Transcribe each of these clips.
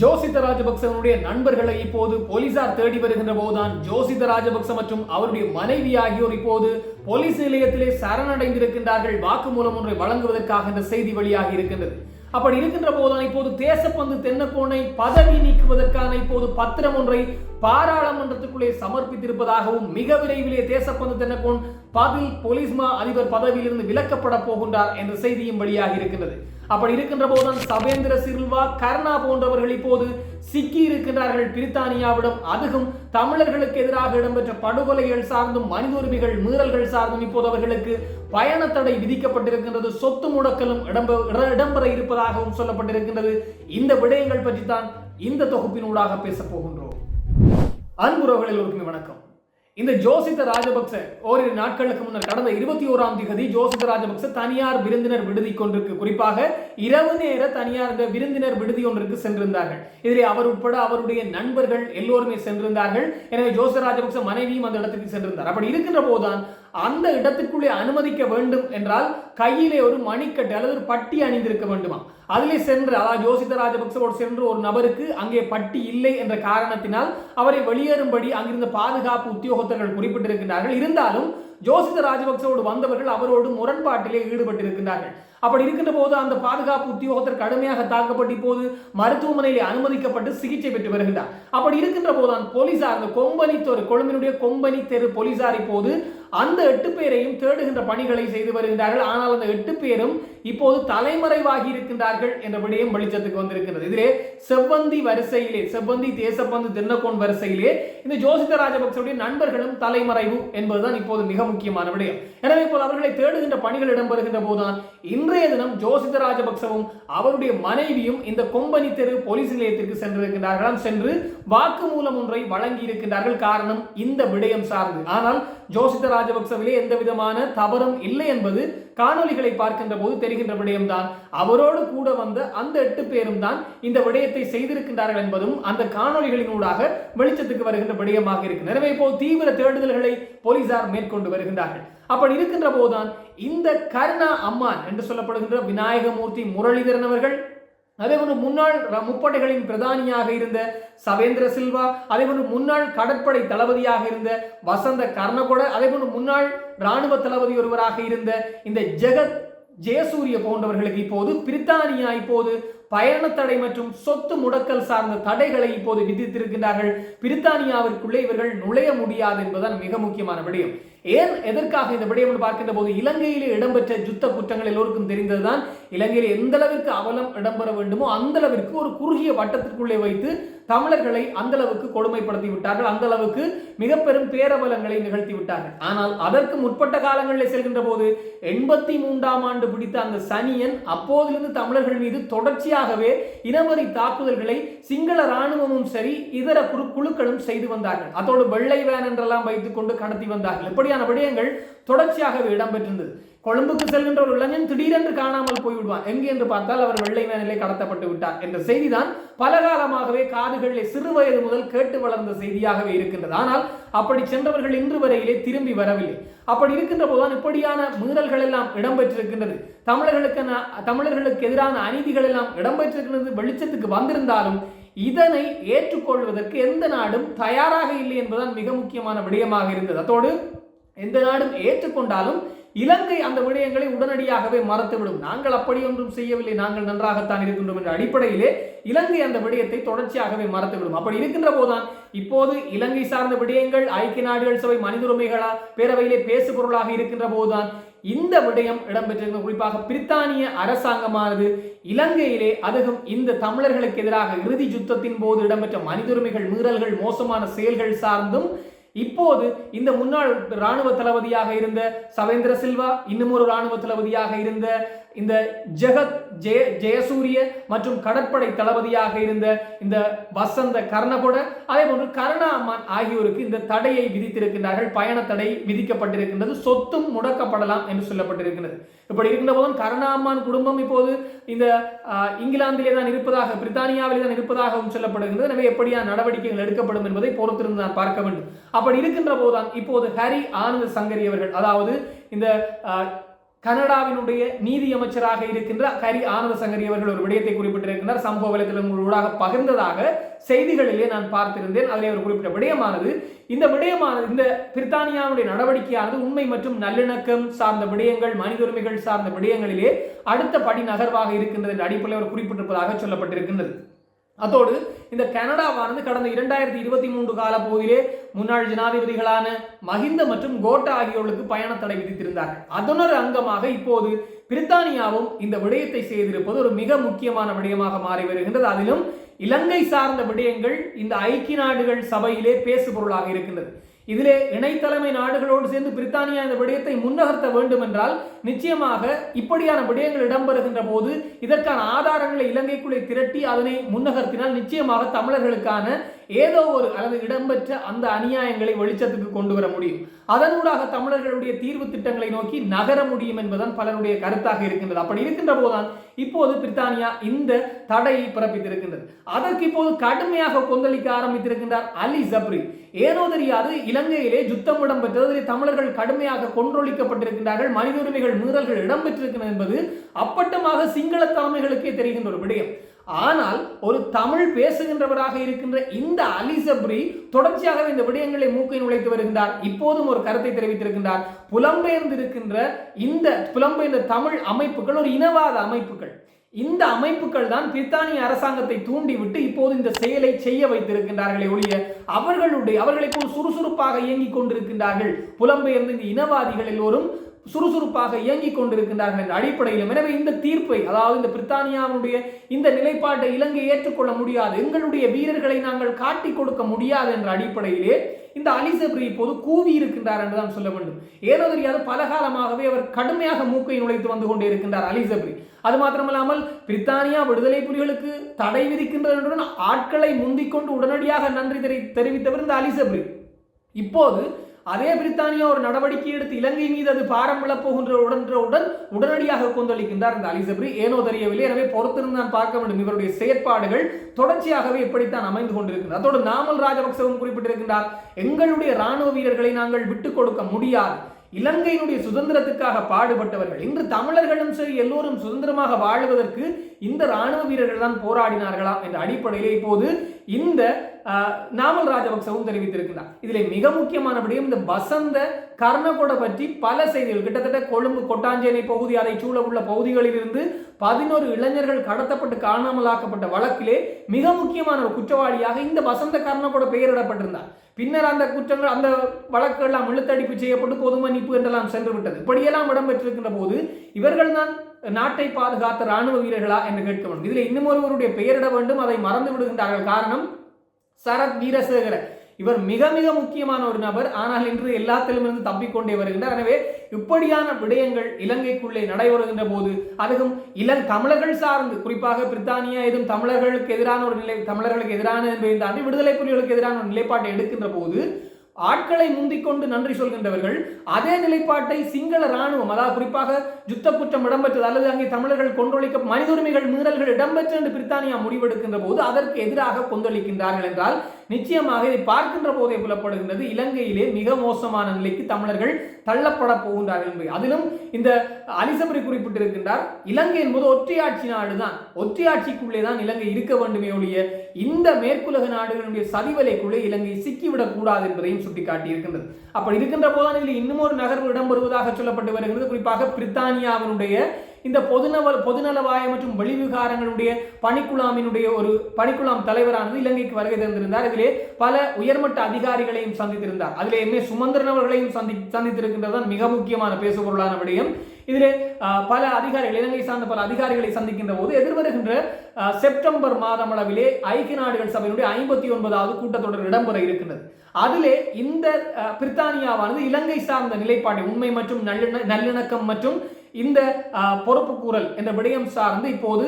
ஜோசித ராஜபக்சவனுடைய நண்பர்களை இப்போது போலீசார் தேடி வருகின்ற போதுதான் ஜோசித ராஜபக்ச மற்றும் அவருடைய மனைவி ஆகியோர் இப்போது போலீஸ் நிலையத்திலே சரணடைந்திருக்கின்றார்கள். வாக்குமூலம் ஒன்றை வழங்குவதற்காக இந்த செய்தி வெளியாகி இருக்கின்றது. அப்படி இருக்கின்ற போதுதான் இப்போது தேசப்பந்து தென்னக்கோனை பதவி நீக்குவதற்கான இப்போது பத்திரம் ஒன்றை பாராளுமன்றத்துக்குள்ளே சமர்ப்பித்திருப்பதாகவும் மிக விரைவிலே தேசப்பந்து தென்னக்கோன் பதில் பொலிஸ்மா அதிபர் பதவியிலிருந்து விலக்கப்பட போகின்றார் என்ற செய்தியும் வெளியாகி இருக்கின்றது. அப்படி இருக்கின்ற போதுதான் சபேந்திர சில்வா கர்ணா போன்றவர்கள் இப்போது சிக்கி இருக்கின்றார்கள் பிரித்தானியாவிடம். அதுவும் தமிழர்களுக்கு எதிராக இடம்பெற்ற படுகொலைகள் சார்ந்தும் மனித உரிமைகள் மீறல்கள் சார்ந்தும் இப்போது அவர்களுக்கு பயண தடை விதிக்கப்பட்டிருக்கின்றது. சொத்து முடக்கலும் இடம்பெற இட- இடம்பெற இருப்பதாகவும் சொல்லப்பட்டிருக்கின்றது. இந்த விடயங்கள் பற்றி தான் இந்த தொகுப்பினூடாக பேசப் போகின்றோம். அன்புறவர்களில் எல்லோருக்குமே வணக்கம். இந்த ஜோசித்த ராஜபக்ச ஓரிரு நாட்களுக்கு முன்னர் கடந்த இருபத்தி ஓராம் தேதி ஜோசித்த ராஜபக்ச தனியார் விருந்தினர் விடுதி கொண்டிருக்கு. குறிப்பாக இரவு நேர தனியார் இந்த விருந்தினர் விடுதி ஒன்றுக்கு சென்றிருந்தார்கள். இதிலே அவர் உட்பட அவருடைய நண்பர்கள் எல்லோருமே சென்றிருந்தார்கள். எனவே ஜோசித ராஜபக்ச மனைவியும் அந்த இடத்துக்கு சென்றிருந்தார். அப்படி இருக்கின்ற போதுதான் அந்த இடத்திற்குள்ளே அனுமதிக்க வேண்டும் என்றால் கையிலே ஒரு மணிக்கட்டு அல்லது ஒரு பட்டி அணிந்திருக்க வேண்டுமா? அதிலே சென்று அதாவது ஜோசித ராஜபக்சவோடு சென்று ஒரு நபருக்கு அங்கே பட்டி இல்லை என்ற காரணத்தினால் அவரை வெளியேறும்படி அங்கிருந்த பாதுகாப்பு உத்தியோகத்தர்கள் குறிப்பிட்டிருக்கிறார்கள் இருந்தாலும் ஜோசித ராஜபக்சவோடு வந்தவர்கள் அவரோடு முரண்பாட்டிலே ஈடுபட்டிருக்கிறார்கள் அப்படி இருக்கின்ற போது அந்த பாதுகாப்பு உத்தியோகத்தர் கடுமையாக தாக்கப்பட்டு இப்போது மருத்துவமனையில் அனுமதிக்கப்பட்டு சிகிச்சை பெற்று வருகின்றார். அப்படி இருக்கின்ற போது அந்த போலீசார் அந்த கொம்பனி தெரு கொழும்பினுடைய கொம்பனி தெரு போலீசார் இப்போது அந்த எட்டு பேரையும் தேடுகின்ற பணிகளை செய்து வருகின்றார்கள். ஆனால் அந்த எட்டு பேரும் இப்போது தலைமறைவாகி இருக்கின்றார்கள் என்ற விடயம் வெளிச்சத்துக்கு வந்திருக்கிறது. இதிலே செவ்வந்தி வரிசையிலே செவ்வந்தி தேசப்பந்து தின்னக்கோன் வரிசையிலே இந்த ஜோசித ராஜபக்சவுடைய நண்பர்களும் தலைமறைவு என்பதுதான் இப்போது மிக முக்கியமான விடயம். எனவே இப்போது அவர்களை தேடுகின்ற பணிகள் இடம்பெறுகின்ற போதுதான் இன்றைய தினம் ஜோசித ராஜபக்சவும் அவருடைய மனைவியும் இந்த கொம்பனி தெரு போலீஸ் நிலையத்திற்கு சென்றிருக்கிறார்களாம் சென்று வாக்குமூலம் ஒன்றை வழங்கி இருக்கின்றார்கள் காரணம் இந்த விடயம் சார்ந்து. ஆனால் ஜோசித ராஜபக்சவிலே எந்த விதமான தவறும் இல்லை என்பது காணொளிகளை பார்க்கின்ற போது தெரிகின்ற விடயம்தான். அவரோடு கூட வந்த அந்த எட்டு பேரும் தான் இந்த விடயத்தை செய்திருக்கின்றார்கள் என்பதும் அந்த காணொலிகளினூடாக வெளிச்சத்துக்கு வருகின்ற விடயமாக இருக்கு எனவே இப்போ தீவிர தேடுதல்களை போலீசார் மேற்கொண்டு வருகின்றார்கள். அப்படி இருக்கின்ற போதுதான் இந்த கருணா அம்மான் என்று சொல்லப்படுகின்ற விநாயகமூர்த்தி முரளிதரன் அவர்கள் அதே போன்று முன்னாள் முப்படைகளின் பிரதானியாக இருந்த சவேந்திர சில்வா அதே போன்று முன்னாள் கடற்படை தளபதியாக இருந்த வசந்த கர்ணகொட அதே போன்று முன்னாள் இராணுவ தளபதி ஒருவராக இருந்த இந்த ஜெகத் ஜெயசூரிய போன்றவர்களுக்கு இப்போது பிரித்தானியா இப்போது பயணத்தடை மற்றும் சொத்து முடக்கல் சார்ந்த தடைகளை இப்போது விதித்திருக்கின்றார்கள். பிரித்தானியாவிற்குள்ளே இவர்கள் நுழைய முடியாது என்பதுதான் மிக முக்கியமான விடயம். ஏன் எதற்காக இந்த விடயம் என்று பார்க்கின்ற போது இலங்கையிலே இடம்பெற்ற யுத்த குற்றங்கள் எல்லோருக்கும் தெரிந்ததுதான். இலங்கையில் எந்த அளவிற்கு அவலம் இடம்பெற வேண்டுமோ அந்த அளவிற்கு ஒரு குறுகிய வட்டத்திற்குள்ளே வைத்து தமிழர்களை அந்த அளவுக்கு கொடுமைப்படுத்தி விட்டார்கள். அந்த அளவுக்கு மிக பெரும் பேரபலங்களை நிகழ்த்தி விட்டார்கள். ஆனால் அதற்கு முற்பட்ட காலங்களில் செல்கின்ற போது எண்பத்தி மூன்றாம் ஆண்டு பிடித்த அந்த சனியன் அப்போதிலிருந்து தமிழர்கள் மீது தொடர்ச்சியாகவே இனவரி தாக்குதல்களை சிங்கள இராணுவமும் சரி இதர குழு குழுக்களும் செய்து வந்தார்கள். அதோடு வெள்ளை வேன் என்றெல்லாம் வைத்துக் கொண்டு கடத்தி வந்தார்கள். இப்படியான விடயங்கள் தொடர்ச்சியாகவே இடம்பெற்றிருந்தது. கொழும்புக்கு செல்கின்ற ஒரு இளைஞன் திடீரென்று காணாமல் போய்விடுவான். எங்கே என்று பார்த்தால் அவர் வெள்ளை வேனிலே கடத்தப்பட்டு விட்டார் என்ற செய்திதான் பல காலமாகவே காதுகளிலே சிறு வயது முதல் கேட்டு வளர்ந்த செய்தியாகவே இருக்கின்றது. ஆனால் அப்படி சென்றவர்கள் இன்று வரையிலே திரும்பி வரவில்லை. அப்படி இருக்கின்ற போதுதான் இப்படியான மீறல்கள் எல்லாம் இடம்பெற்றிருக்கின்றது. தமிழர்களுக்கு தமிழர்களுக்கு எதிரான அநீதிகள் எல்லாம் இடம்பெற்றிருக்கின்றது. வெளிச்சத்துக்கு வந்திருந்தாலும் இதனை ஏற்றுக்கொள்வதற்கு எந்த நாடும் தயாராக இல்லை என்பதுதான் மிக முக்கியமான விடயமாக இருந்தது. அதோடு எந்த நாடும் ஏற்றுக்கொண்டாலும் இலங்கை அந்த விடயங்களை உடனடியாகவே மறத்துவிடும். நாங்கள் அப்படி ஒன்றும் செய்யவில்லை. நாங்கள் நன்றாகத்தான் இருக்கின்றோம் என்ற அடிப்படையிலே இலங்கை அந்த விடயத்தை தொடர்ச்சியாகவே மறத்துவிடும். அப்படி இருக்கின்ற போதுதான் இப்போது இலங்கை சார்ந்த விடயங்கள் ஐக்கிய நாடுகள் சபை மனித உரிமைகளா பேரவையிலே பேசு பொருளாக இருக்கின்ற போதுதான் இந்த விடயம் இடம்பெற்றிருந்த குறிப்பாக பிரித்தானிய அரசாங்கமானது இலங்கையிலே அதுவும் இந்த தமிழர்களுக்கு எதிராக இறுதி யுத்தத்தின் போது இடம்பெற்ற மனித உரிமைகள் மீறல்கள் மோசமான செயல்கள் சார்ந்தும் இப்போது இந்த முன்னாள் ராணுவ தளபதியாக இருந்த சவேந்திர சில்வா இன்னும் ஒரு ராணுவ தளபதியாக இருந்த இந்த ஜெகத் ஜெய ஜெயசூரிய மற்றும் கடற்படை தளபதியாக இருந்த இந்த வசந்த கர்ணகொட அதே போன்று கருணா அம்மான் ஆகியோருக்கு இந்த தடையை விதித்திருக்கின்றார்கள். பயண தடை விதிக்கப்பட்டிருக்கின்றது. சொத்தும் முடக்கப்படலாம் என்று சொல்லப்பட்டிருக்கிறது இப்படி இருக்கின்ற போதும் கருணாமான் குடும்பம் இப்போது இந்த இங்கிலாந்திலே தான் இருப்பதாக பிரித்தானியாவிலே தான் இருப்பதாகவும் சொல்லப்படுகிறது எனவே எப்படியான நடவடிக்கைகள் எடுக்கப்படும் என்பதை பொறுத்திருந்து நான் பார்க்க வேண்டும். அப்படி இருக்கின்ற போதுதான் இப்போது ஹரி ஆனந்த் சங்கரி அவர்கள் அதாவது இந்த கனடாவினுடைய நீதி அமைச்சராக இருக்கின்ற ஹரி ஆனந்த சங்கரி அவர்கள் ஒரு விடயத்தை குறிப்பிட்டிருக்கின்றார். சமூக வலைதளங்களூடாக பகிர்ந்ததாக செய்திகளிலே நான் பார்த்திருந்தேன். அதில் அவர் குறிப்பிட்ட விடயமானது இந்த விடயமானது இந்த பிரித்தானியாவுடைய நடவடிக்கையானது உண்மை மற்றும் நல்லிணக்கம் சார்ந்த விடயங்கள் மனித உரிமைகள் சார்ந்த விடயங்களிலே அடுத்த படி நகர்வாக இருக்கின்றது என்ற அடிப்படையில் அவர் குறிப்பிட்டிருப்பதாக சொல்லப்பட்டிருக்கின்றது. அதோடு இந்த கனடாவானது கடந்த இரண்டாயிரத்தி இருபத்தி மூன்று கால போதிலே முன்னாள் ஜனாதிபதிகளான மஹிந்த மற்றும் கோட்டா ஆகியோர்களுக்கு பயண தடை விதித்திருந்தார்கள். அதனொரு அங்கமாக இப்போது பிரித்தானியாவும் இந்த விடயத்தை செய்திருப்பது ஒரு மிக முக்கியமான விடயமாக மாறி வருகின்றது. அதிலும் இலங்கை சார்ந்த விடயங்கள் இந்த ஐக்கிய நாடுகள் சபையிலே பேசுபொருளாக இருக்கின்றது. இதிலே இணைத்தலைமை நாடுகளோடு சேர்ந்து பிரித்தானியா இந்த விடயத்தை முன்னகர்த்த வேண்டும் என்றால் நிச்சயமாக இப்படியான விடயங்கள் இடம்பெறுகின்ற போது இதற்கான ஆதாரங்களை இலங்கைக்குள்ளே திரட்டி அதனை முன்னகர்த்தினால் நிச்சயமாக தமிழர்களுக்கான ஏதோ ஒரு அல்லது இடம்பெற்ற அந்த அநியாயங்களை வெளிச்சத்துக்கு கொண்டு வர முடியும். அதனூடாக தமிழர்களுடைய தீர்வு திட்டங்களை நோக்கி நகர முடியும் என்பதுதான் பலருடைய கருத்தாக இருக்கின்றது. அப்படி இருக்கின்ற போதுதான் இப்போது பிரித்தானியா இந்த தடையை பிறப்பித்திருக்கின்றது. அதற்கு இப்போது கடுமையாக கொந்தளிக்க ஆரம்பித்திருக்கின்றார் அலி ஜப்ரி. ஏனோ தெரியாது இலங்கையிலே யுத்தம் இடம்பெற்றது தமிழர்கள் கடுமையாக கொன்றொழிக்கப்பட்டிருக்கின்றார்கள். மனித உரிமைகள் மீறல்கள் இடம்பெற்றிருக்கின்றன என்பது அப்பட்டமாக சிங்கள தலைமைகளுக்கே தெரிகின்ற ஒரு விடயம். ஆனால் ஒரு தமிழ் பேசுகின்றவராக இருக்கின்ற இந்த அலிசப்ரி தொடர்ச்சியாகவே இந்த விடயங்களை மூக்கை நுழைத்து வருகின்றார். இப்போதும் ஒரு கருத்தை தெரிவித்திருக்கின்றார். புலம்பெயர்ந்திருக்கின்ற இந்த புலம்பெயர்ந்த தமிழ் அமைப்புகள் ஒரு இனவாத அமைப்புகள். இந்த அமைப்புகள் தான் பிரித்தானிய அரசாங்கத்தை தூண்டிவிட்டு இப்போது இந்த செயலை செய்ய வைத்திருக்கின்றார்களே ஒழிய அவர்களுடைய அவர்களை போல் சுறுசுறுப்பாக இயங்கிக் கொண்டிருக்கின்றார்கள். புலம்பெயர்ந்த இந்த இனவாதிகள் எல்லோரும் சுறுசுறுப்பாக இயங்கிக் கொண்டிருக்கின்றார்கள் என்ற அடிப்படையிலும். எனவே இந்த தீர்ப்பை அதாவது இந்த பிரித்தானியாவுடைய இந்த நிலைப்பாட்டை இலங்கை ஏற்றுக்கொள்ள முடியாது எங்களுடைய வீரர்களை நாங்கள் காட்டிக் கொடுக்க முடியாது என்ற அடிப்படையிலே இந்த அலிசப்ரி இப்போது கூவி இருக்கின்றார் என்றுதான் சொல்ல வேண்டும். ஏதோ தெரியாது பல காலமாகவே அவர் கடுமையாக மூக்கை நுழைத்து வந்து கொண்டே இருக்கின்றார் அலிசப்ரி. அது மாத்திரமல்லாமல் பிரித்தானியா விடுதலை புலிகளுக்கு தடை விதிக்கின்றது என்றுடன் ஆட்களை முந்திக்கொண்டு உடனடியாக நன்றி தெரிவித்தவர் இந்த அலிசப்ரி. இப்போது அதே பிரித்தானியா ஒரு நடவடிக்கை எடுத்து இலங்கை மீது அது பாரம் விழப்போகின்ற உடன்றவுடன் உடனடியாக கொந்தளிக்கின்றார் இந்த அலிசப்ரி. ஏனோ தெரியவில்லை. எனவே பொறுத்திருந்து நான் பார்க்க வேண்டும் இவருடைய செயற்பாடுகள் தொடர்ச்சியாகவே இப்படித்தான் அமைந்து கொண்டிருக்கிறது அதோடு நாமல் ராஜபக்சவும் குறிப்பிட்டிருக்கின்றார் எங்களுடைய ராணுவ வீரர்களை நாங்கள் விட்டுக் கொடுக்க முடியாது. இலங்கையினுடைய சுதந்திரத்துக்காக பாடுபட்டவர்கள் இன்று தமிழர்களும் சரி எல்லோரும் சுதந்திரமாக வாழ்வதற்கு இந்த ராணுவ வீரர்கள் தான் போராடினார்களா? என்ற அடிப்படையிலே இப்போது இந்த நாமல் ராஜபக்சவும் தெரிவித்திருக்கிறார் இதில் மிக முக்கியமானபடியும் இந்த வசந்த கர்ணகொட பற்றி பல செய்திகள். கிட்டத்தட்ட கொழும்பு கொட்டாஞ்சேனை பகுதி அதை சூழ உள்ள பகுதிகளிலிருந்து பதினோரு இளைஞர்கள் கடத்தப்பட்டு காணாமலாக்கப்பட்ட வழக்கிலே மிக முக்கியமான ஒரு குற்றவாளியாக இந்த வசந்த கர்ணகொட பெயரிடப்பட்டிருந்தார். பின்னர் அந்த குற்றங்கள் அந்த வழக்கு எல்லாம் இழுத்தடிப்பு செய்யப்பட்டு பொது மன்னிப்பு என்றெல்லாம் சென்று விட்டது இப்படியெல்லாம் இடம்பெற்றிருக்கின்ற போது இவர்கள் தான் நாட்டை பாதுகாத்த ராணுவ வீரர்களா என்று கேட்க வேண்டும். இதில் இன்னும் ஒருவருடைய பெயரிட வேண்டும். அதை மறந்து விடுகின்றார்கள் காரணம் சரத் வீரசேகர. இவர் மிக மிக முக்கியமான ஒரு நபர். ஆனால் இன்று எல்லாத்திலுமிருந்து தப்பிக்கொண்டே வருகின்றார். எனவே இப்படியான விடயங்கள் இலங்கைக்குள்ளே நடைபெறுகின்ற போது அதுவும் இளம் தமிழர்கள் சார்ந்து குறிப்பாக பிரித்தானியா எதுவும் தமிழர்களுக்கு எதிரான ஒரு நிலை தமிழர்களுக்கு எதிரான என்பதை தாண்டி விடுதலை புலிகளுக்கு எதிரான ஒரு நிலைப்பாட்டை எடுக்கின்ற போது ஆட்களை முந்திக்கொண்டு நன்றி சொல்கின்றவர்கள். அதே நிலைப்பாட்டை சிங்கள ராணுவம் அதாவது குறிப்பாக யுத்த குற்றம் இடம்பெற்றது அல்லது அங்கே தமிழர்கள் கொண்டொழிக்க மனித உரிமைகள் மீறல்கள் இடம்பெற்று என்று பிரித்தானியா முடிவெடுக்கின்ற போது அதற்கு எதிராக கொந்தளிக்கின்றார்கள் என்றால் நிச்சயமாக இதை பார்க்கின்ற போதே புலப்படுகின்றது. இலங்கையிலே மிக மோசமான நிலைக்கு தமிழர்கள் தள்ளப்பட போகின்றார்கள் என்பது. அதிலும் இந்த அலிசபரி குறிப்பிட்டிருக்கின்றார் இலங்கை என்பது ஒற்றையாட்சி நாடுதான். ஒற்றையாட்சிக்குள்ளே தான் இலங்கை இருக்க வேண்டுமே ஒழிய இந்த மேற்குலக நாடுகளுடைய சதிவலைக்குள்ளே இலங்கை சிக்கிவிடக் கூடாது என்பதையும் சுட்டிக்காட்டி இருக்கின்றது அப்படி இருக்கின்ற போதான் இதில் இன்னும் ஒரு நகர்வு இடம்பெறுவதாக சொல்லப்பட்டு வருகிறது. குறிப்பாக பிரித்தானியாவினுடைய இந்த பொதுநல பொதுநலவாய மற்றும் வெளிவிகாரங்களுடைய பணிக்குழாமினுடைய ஒரு பணிக்குழாம் தலைவரானது இலங்கைக்கு வருகை தந்திருந்தார். இதிலே பல உயர்மட்ட அதிகாரிகளையும் சந்தித்திருந்தார். அதிலே எம்ஏ சுமந்திரன் அவர்களையும் சந்தி சந்தித்திருக்கின்றதுதான் மிக முக்கியமான பேசுபொருளான விடயம். இதில் பல அதிகாரிகள் இலங்கை சார்ந்த பல அதிகாரிகளை சந்திக்கின்ற போது எதிர்வருகின்ற செப்டம்பர் மாதம் அளவிலே ஐக்கிய நாடுகள் சபையினுடைய ஐம்பத்தி ஒன்பதாவது கூட்டத்தொடர் இடம்பெற இருக்கின்றது. அதிலே இந்த பிரித்தானியாவானது இலங்கை சார்ந்த நிலைப்பாடு உண்மை மற்றும் நல்லிண நல்லிணக்கம் மற்றும் இந்த பொறுப்பு கூறல் என்ற விடயம் சார்ந்து இப்போது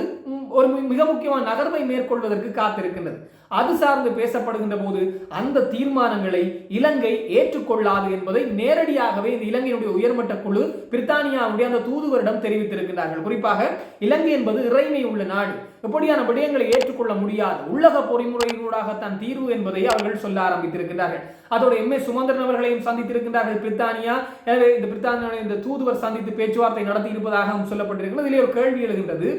ஒரு மிக முக்கியமான நகர்வை மேற்கொள்வதற்கு காத்திருக்கின்றது. அது சார்ந்து பேசப்படுகின்ற போது அந்த தீர்மானங்களை இலங்கை ஏற்றுக்கொள்ளாது என்பதை நேரடியாகவே இந்த இலங்கையினுடைய உயர்மட்ட குழு பிரித்தானியாவுடைய அந்த தூதுவரிடம் தெரிவித்திருக்கிறார்கள் குறிப்பாக இலங்கை என்பது இறைமை உள்ள நாடு. இப்படியான விடயங்களை ஏற்றுக்கொள்ள முடியாது. உள்ளக பொறிமுறையினூடாகத்தான் தீர்வு என்பதை அவர்கள் சொல்ல ஆரம்பித்திருக்கிறார்கள் அதோட எம் ஏ சுமந்திரன் அவர்களையும் சந்தித்திருக்கின்றார்கள். பிரித்தானியா எனவே இந்த பிரித்தானியா இந்த தூதுவர் சந்தித்து பேச்சுவார்த்தை நடத்தி இருப்பதாகவும் சொல்லப்பட்டிருக்கிறது. இதிலே ஒரு கேள்வி எழுகின்றது.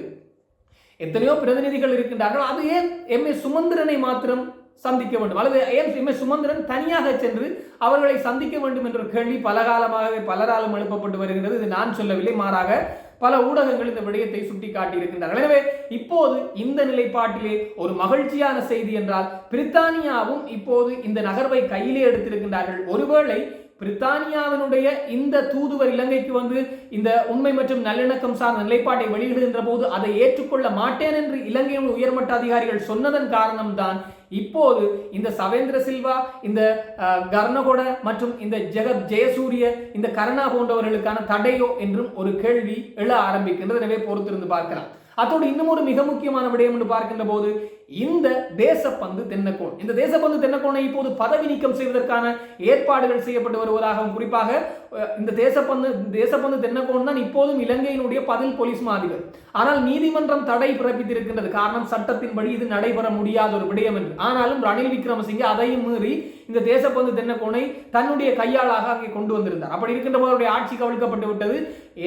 எத்தனையோ பிரதிநிதிகள் இருக்கின்றார்கள். அது ஏன் எம் ஏ சுமந்திரனை மாத்திரம் சந்திக்க வேண்டும்? அல்லது ஏன் எம் ஏ சுமந்திரன் தனியாக சென்று அவர்களை சந்திக்க வேண்டும் என்ற கேள்வி பல காலமாகவே பலராலும் எழுப்பப்பட்டு வருகின்றது. இது நான் சொல்லவில்லை. மாறாக பல ஊடகங்கள் இந்த விடயத்தை சுட்டி காட்டியிருக்கின்றார்கள் எனவே இப்போது இந்த நிலைப்பாட்டிலே ஒரு மகிழ்ச்சியான செய்தி என்றால் பிரித்தானியாவும் இப்போது இந்த நகர்வை கையிலே எடுத்திருக்கின்றார்கள். ஒருவேளை பிரித்தானியாவினுடைய இந்த தூதுவர் இலங்கைக்கு வந்து இந்த உண்மை மற்றும் நல்லிணக்கம் சார்ந்த நிலைப்பாட்டை வெளியிடுகின்ற போது அதை ஏற்றுக்கொள்ள மாட்டேன் என்று இலங்கையின் உயர்மட்ட அதிகாரிகள் சொன்னதன் காரணம்தான். இப்போது இந்த சவேந்திர சில்வா இந்த அஹ், கர்ணகொட மற்றும் இந்த ஜெகத் ஜெயசூரிய இந்த கருணா போன்றவர்களுக்கான தடையோ என்றும் ஒரு கேள்வி எழ ஆரம்பிக்கின்றது. எனவே பொறுத்திருந்து பார்க்கலாம். அத்தோடு இன்னும் ஒரு மிக முக்கியமான விடயம் என்று பார்க்கின்ற போது இந்த தேசப்பந்து தென்னக்கோன். இந்த தேசப்பந்து தென்னக்கோனை இப்போது பதவி நீக்கம் செய்வதற்கான ஏற்பாடுகள் செய்யப்பட்டு வருவதாகவும் குறிப்பாக இந்த தேசப்பந்து தேசப்பந்து தென்னக்கோன் தான் இப்போதும் இலங்கையினுடைய பதில் போலீஸ் மாதிபர். ஆனால் நீதிமன்றம் தடை பிறப்பித்திருக்கின்றது. காரணம் சட்டத்தின்படி இது நடைபெற முடியாத ஒரு விடயம் என்று. ஆனாலும் ரணில் விக்ரமசிங்கே அதையும் மீறி இந்த தேசப்பந்து தென்னக்கோனை தன்னுடைய கையாளாக அங்கே கொண்டு வந்திருந்தார். அப்படி இருக்கின்ற போது அவருடைய ஆட்சி கவிழ்க்கப்பட்டு விட்டது.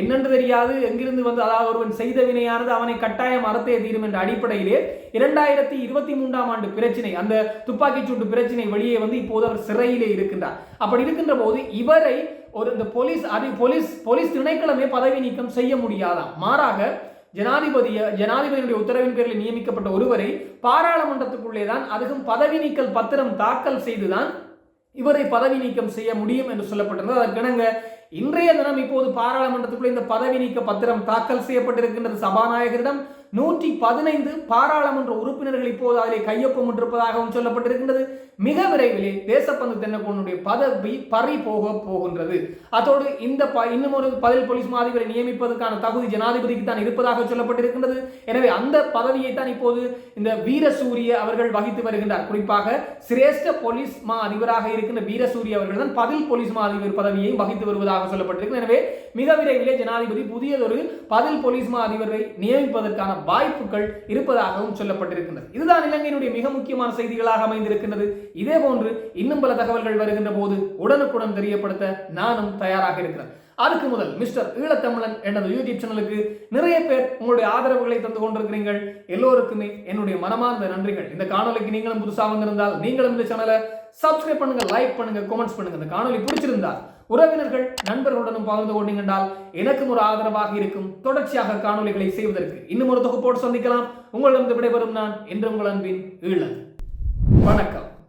என்னென்று தெரியாது. எங்கிருந்து வந்து அதாவது ஒருவன் செய்த வினையானது அவனை கட்டாயம் அறத்தே தீரும் என்ற அடிப்படையிலே இரண்டாயிரத்தி ரெண்டாயிரத்தி இருபத்தி மூன்றாம் ஆண்டு பிரச்சனை அந்த துப்பாக்கிச்சூட்டு பிரச்சனை வெளியே வந்து இப்போது அவர் சிறையிலே இருக்கின்றார். அப்படி இருக்கின்ற போது இவரை ஒரு இந்த போலீஸ் அதி போலீஸ் போலீஸ் திணைக்களமே பதவி நீக்கம் செய்ய முடியாதாம். மாறாக ஜனாதிபதிய ஜனாதிபதியுடைய உத்தரவின் பேரில் நியமிக்கப்பட்ட ஒருவரை பாராளுமன்றத்துக்குள்ளே தான் அதுவும் பதவி நீக்கல் பத்திரம் தாக்கல் செய்துதான் இவரை பதவி நீக்கம் செய்ய முடியும் என்று சொல்லப்பட்டிருந்தது. அதற்கிணங்க இன்றைய தினம் இப்போது பாராளுமன்றத்துக்குள்ளே இந்த பதவி நீக்க பத்திரம் தாக்கல் செய்யப்பட்டிருக்கின்றது சபாநாயகரிடம். நூற்றி பதினைந்து பாராளுமன்ற உறுப்பினர்கள் இப்போது அதிலே கையொப்பமிட்டிருப்பதாகவும் சொல்லப்பட்டிருக்கின்றது. மிக விரைவில் தேசப்பந்து தென்னக்கோனுடைய பதவி பறி போக போகின்றது. அதோடு இந்த ப- இன்னும் ஒரு பதில் போலீஸ் மாதிபரை நியமிப்பதற்கான தகுதி ஜனாதிபதிக்கு தான் இருப்பதாக சொல்லப்பட்டிருக்கின்றது. எனவே அந்த பதவியை தான் இப்போது இந்த வீரசூரிய அவர்கள் வகித்து வருகின்றார். குறிப்பாக சிரேஷ்ட போலீஸ் மா அதிபராக இருக்கின்ற வீரசூரிய அவர்கள் தான் பதில் போலீஸ் மா அதிபர் பதவியையும் வகித்து வருவதாக சொல்லப்பட்டிருக்கு எனவே மிக விரைவிலே ஜனாதிபதி புதியதொரு பதில் போலீஸ் மா அதிபரை நியமிப்பதற்கான வாய்ப்புகள் இருப்பதாகவும் சொல்லப்பட்டிருக்கின்றது. இதுதான் இலங்கையினுடைய மிக முக்கியமான செய்திகளாக அமைந்திருக்கின்றது. இதே போன்று இன்னும் பல தகவல்கள் வருகின்ற போது உடனுக்குடன் தெரியப்படுத்த நானும் தயாராக இருக்கிறேன். அதுக்கு முதல் மிஸ்டர் ஈழத்தமிழன் எனது யூடியூப் சேனலுக்கு நிறைய பேர் உங்களுடைய ஆதரவுகளை தந்து கொண்டிருக்கிறீர்கள். எல்லோருக்குமே என்னுடைய மனமார்ந்த நன்றிகள். இந்த காணொலிக்கு நீங்களும் புதுசாக வந்திருந்தால் நீங்களும் இந்த சேனலை சப்ஸ்கிரைப் பண்ணுங்க லைக் பண்ணுங்க கமெண்ட்ஸ் பண்ணுங்க. இந்த காணொலி பிடிச்சிருந்தால் உறவினர்கள் நண்பர்களுடனும் பகிர்ந்து கொண்டீங்கன்றால் எனக்கும் ஒரு ஆதரவாக இருக்கும். தொடர்ச்சியாக காணொலிகளை செய்வதற்கு இன்னும் ஒரு தொகுப்போடு சந்திக்கலாம். உங்களிடம் விடைபெறும் நான் என்று உங்கள் அன்பின் ஈழன். வணக்கம்.